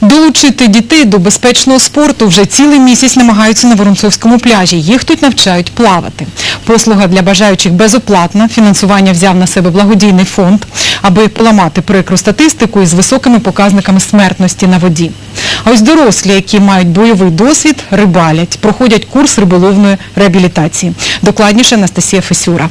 Долучити дітей до безпечного спорту вже цілий місяць намагаються на Воронцовському пляжі. Їх тут навчають плавати. Послуга для бажаючих безоплатна. Фінансування взяв на себе благодійний фонд, аби поламати прикру статистику із високими показниками смертності на воді. А ось дорослі, які мають бойовий досвід, рибалять, проходять курс риболовної реабілітації. Докладніше Анастасія Фесюра.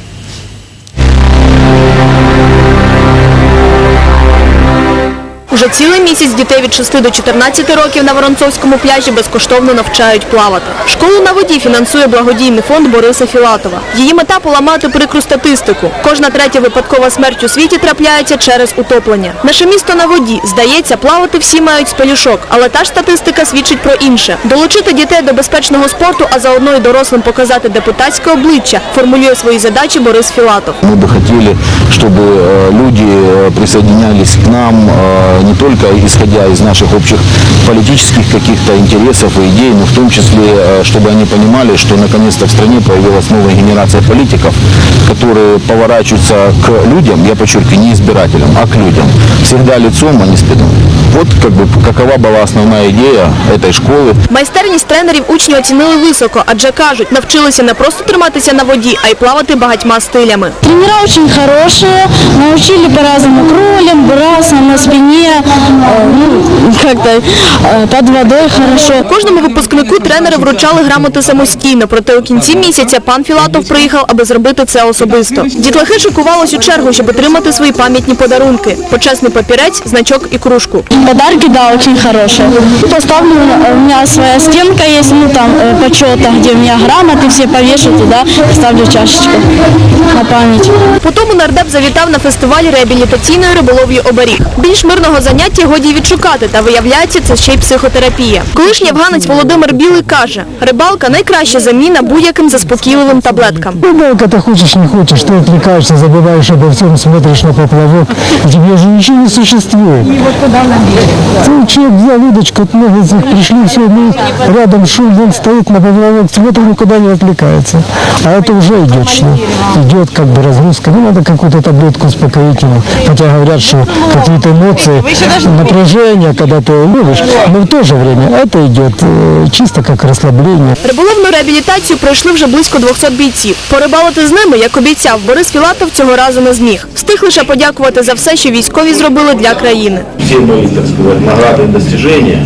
Уже цілий місяць дітей від 6 до 14 років на Воронцовському пляжі безкоштовно навчають плавати. Школу на воді фінансує благодійний фонд Бориса Філатова. Її мета – поламати прикру статистику. Кожна третя випадкова смерть у світі трапляється через утоплення. Наше місто на воді. Здається, плавати всі мають з пелюшок, але та ж статистика свідчить про інше. Долучити дітей до безпечного спорту, а заодно і дорослим показати депутатське обличчя, формулює свої задачі Борис Філатов. Мы бы хотели, чтобы э, люди э, присоединялись к нам э, не только исходя из наших общих политических каких-то интересов и идей, но в том числе, э, чтобы они понимали, что наконец-то в стране появилась новая генерация политиков, которые поворачиваются к людям, я подчеркиваю, не избирателям, а к людям. Всегда лицом, а не спиной. Вот как бы какова была основная идея этой школы. Майстерність тренерів учні оцінили високо, адже кажуть, навчилися не просто триматися на воді, а й плавати багатьма стилями. Тренера очень хорошие, научили по-разному кролям, браться на спине, э, ну, как-то э, под водой хорошо. Кожному випускнику тренери вручали грамоти самостійно, проте у кінці місяця пан Філатов приїхав, аби зробити це особисто. Дітлахи шикувались у чергу, щоб отримати свої пам'ятні подарунки. Почесний папірець, значок і кружку. Подарки, да, очень хорошие. Поставлю, э, у меня своя стенка есть, ну там э, почета, где у меня грамоты все повешу туда, ставлю чашечку на память. Потім нардеп завітав на фестиваль реабілітаційної риболов'ї оберіг. Більш мирного заняття годі й відшукати, та виявляється, це ще й психотерапія. Колишній афганець Володимир Білий каже, рибалка найкраща заміна будь-яким заспокійливим таблеткам. Рыбалка ты хочешь, не хочешь, ты отвлекаешься, забываешь обо всем, смотришь на поплавок, у тебя же ничего не существует. Ты человек взял удочку, от много из них пришли, все, мы рядом шум, вон стоит на поплавок, смотрит, никуда не отвлекается. А это уже идет что? Идет как бы разгрузка. Ну, надо какую-то таблетку успокоительную. Хотя говорят, что какие-то эмоции, напряжение, когда ты ловишь, но в то же время это идет э, чисто как расслабление. Риболовну реабілітацію пройшли вже близько 200 бійців. Порибалити з ними, як обіцяв, Борис Філатов цього разу не зміг. Встиг лише подякувати за все, що військові зробили для країни. все мои, так сказать, награды и достижения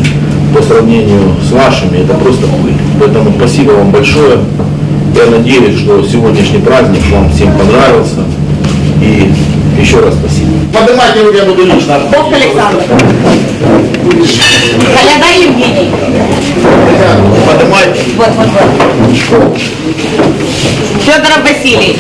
по сравнению с вашими, это просто пыль. Поэтому спасибо вам большое. Я надеюсь, что сегодняшний праздник вам всем понравился. И еще раз спасибо. Поднимайте руки, я буду лично. Вовк Александр. Коляда Евгений. Поднимайте. Вот, вот, вот. Федоров Василий.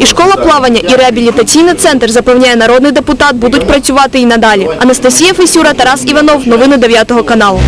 І школа плавання, і реабілітаційний центр, запевняє народний депутат, будуть працювати і надалі. Анастасія Фесюра, Тарас Іванов. Новини 9 каналу.